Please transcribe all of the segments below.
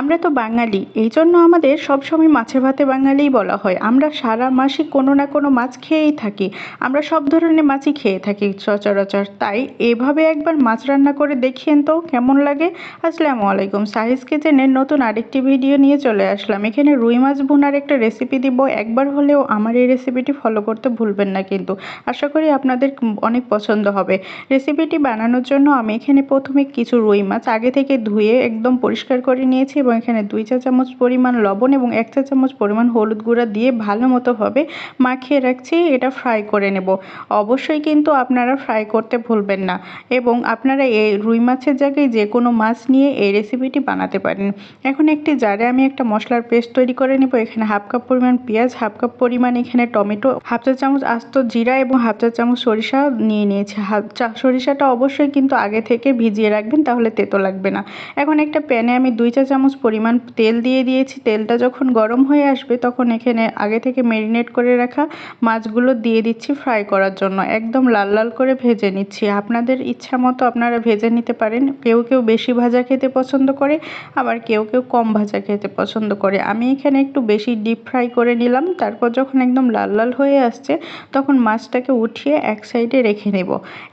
আমরা তো বাঙালি, এই জন্য আমাদের সবসময় মাছে ভাতে বাঙালিই বলা হয়। আমরা সারা মাসই কোনো না কোনো মাছ খেয়েই থাকি। আমরা সব ধরনের মাছই খেয়ে থাকি সচরাচর। তাই এভাবে একবার মাছ রান্না করে দেখিয়েন তো কেমন লাগে। আসসালামু আলাইকুম সাহিজ কিচেনের নতুন আরেকটি ভিডিও নিয়ে চলে আসলাম। এখানে রুই মাছ বোনার একটা রেসিপি দিব। একবার হলেও আমার এই রেসিপিটি ফলো করতে ভুলবেন না কিন্তু। আশা করি আপনাদের অনেক পছন্দ হবে। রেসিপিটি বানানোর জন্য আমি এখানে প্রথমে কিছু রুই মাছ আগে থেকে ধুয়ে একদম পরিষ্কার করে নিয়েছি এবং এখানে দুই চা চামচ পরিমাণ লবণ এবং এক চা চামচ পরিমাণ হলুদ গুঁড়া দিয়ে ভালো মতোভাবে মাখিয়ে রাখছি। এটা ফ্রাই করে নেব। অবশ্যই কিন্তু আপনারা ফ্রাই করতে ভুলবেন না এবং আপনারা এই রুই মাছের জায়গায় যে কোনো মাছ নিয়ে এই রেসিপিটি বানাতে পারেন। এখন একটি জারে আমি একটা মশলার পেস্ট তৈরি করে নেব। এখানে হাফ কাপ পরিমাণ পেঁয়াজ, হাফ কাপ পরিমাণ এখানে টমেটো, হাফ চা চামচ আস্ত জিরা এবং হাফ চা চামচ সরিষা নিয়ে নিয়েছি। হাফ চা, সরিষাটা অবশ্যই কিন্তু আগে থেকে ভিজিয়ে রাখবেন, তাহলে তেতো লাগবে না। এখন একটা প্যানে আমি দুই চা চামচ পরিমাণ তেল দিয়ে দিয়েছি। তেলটা যখন গরম হয়ে আসবে, তখন এখানে আগে থেকে ম্যারিনেট করে রাখা মাছগুলো দিয়ে দিচ্ছি ফ্রাই করার জন্য। একদম লাল লাল করে ভেজে নিচ্ছি। আপনাদের ইচ্ছা মতো আপনারা ভেজে নিতে পারেন। কেউ কেউ বেশি ভাজা খেতে পছন্দ করে, আবার কেউ কেউ কম ভাজা খেতে পছন্দ করে। আমি এখানে একটু বেশি ডিপ ফ্রাই করে নিলাম। তারপর যখন একদম লাল লাল হয়ে আসছে, তখন মাছটাকে উঠিয়ে এক সাইডে রেখে নেব।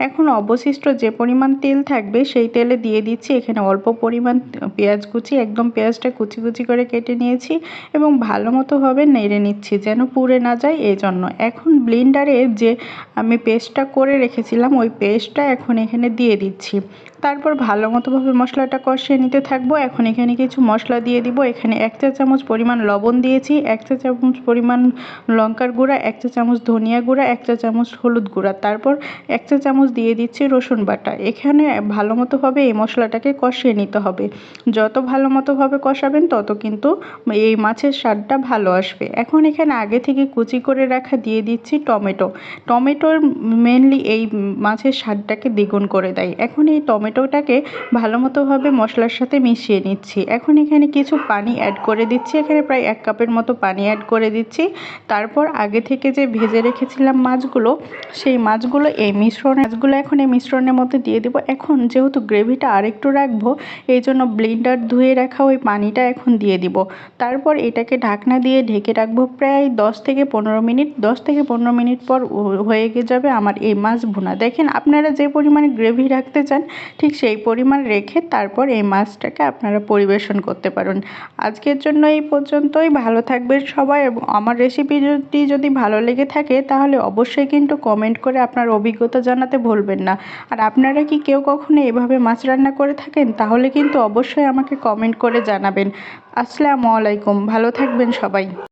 এখন অবশিষ্ট যে পরিমাণ তেল থাকবে, সেই তেলে দিয়ে দিচ্ছি। এখানে অল্প পরিমাণ পেঁয়াজ কুচি একদম পেঁয়াজটা কুচি কুচি করে কেটে নিয়েছি এবং ভালো মতোভাবে নেড়ে নিচ্ছি, যেন পুড়ে না যায় এই জন্য এখন ব্লেন্ডারে যে আমি পেস্টটা করে রেখেছিলাম, ওই পেস্টটা এখন এখানে দিয়ে দিচ্ছি। তারপর ভালো মতোভাবে মশলাটা কষিয়ে নিতে থাকব। এখন এখানে কিছু মশলা দিয়ে দিব। এখানে এক চা চামচ পরিমাণ লবণ দিয়েছি, এক চা চামচ পরিমাণ লঙ্কার গুঁড়া, এক চা চামচ ধনিয়া গুঁড়া, এক চা চামচ হলুদ গুঁড়া। তারপর এক চা চামচ দিয়ে দিচ্ছি রসুন বাটা। এখানে ভালো মতোভাবে এই মশলাটাকে কষিয়ে নিতে হবে। যত ভালো মতোভাবে কষাবেন, তত কিন্তু এই মাছের স্বাদটা ভালো আসবে। এখন এখানে আগে থেকে কুচি করে রাখা দিয়ে দিচ্ছি টমেটো। টমেটোর মেনলি এই মাছের স্বাদটাকে দ্বিগুণ করে দেয়। এখন এই টমেটোটাকে ভালো মতোভাবে মশলার সাথে মিশিয়ে নিচ্ছি। এখন এখানে কিছু পানি অ্যাড করে দিচ্ছি। এখানে প্রায় এক কাপের মতো পানি অ্যাড করে দিচ্ছি। তারপর আগে থেকে যে ভেজে রেখেছিলাম মাছগুলো, সেই মাছগুলো এই মিশ্রণ, মাছগুলো এখন এই মিশ্রণের মধ্যে দিয়ে দেবো। এখন যেহেতু গ্রেভিটা আরেকটু রাখব, এই জন্য ব্লেন্ডার ধুয়ে রাখা ওই পানিটা এখন দিয়ে দিব। তারপর এটাকে ঢাকনা দিয়ে ঢেকে রাখব প্রায় দশ থেকে পনেরো মিনিট। দশ থেকে পনেরো মিনিট পর হয়ে যাবে আমার এই মাছ ভুনা। দেখেন আপনারা যে পরিমাণে গ্রেভি রাখতে চান, ঠিক সেই পরিমাণ রেখে তারপর এই মাছটাকে আপনারা পরিবেশন করতে পারেন। আজকের জন্য এই পর্যন্তই। ভালো থাকবেন সবাই এবং আমার রেসিপিটি যদি ভালো লেগে থাকে, তাহলে অবশ্যই কিন্তু কমেন্ট করে আপনার অভিজ্ঞতা জানাতে ভুলবেন না। আর আপনারা কি কেউ কখনো এভাবে মাছ রান্না করে থাকেন, তাহলে কিন্তু অবশ্যই আমাকে কমেন্ট করে জানাবেন। আসসালামু আলাইকুম ভালো থাকবেন সবাই।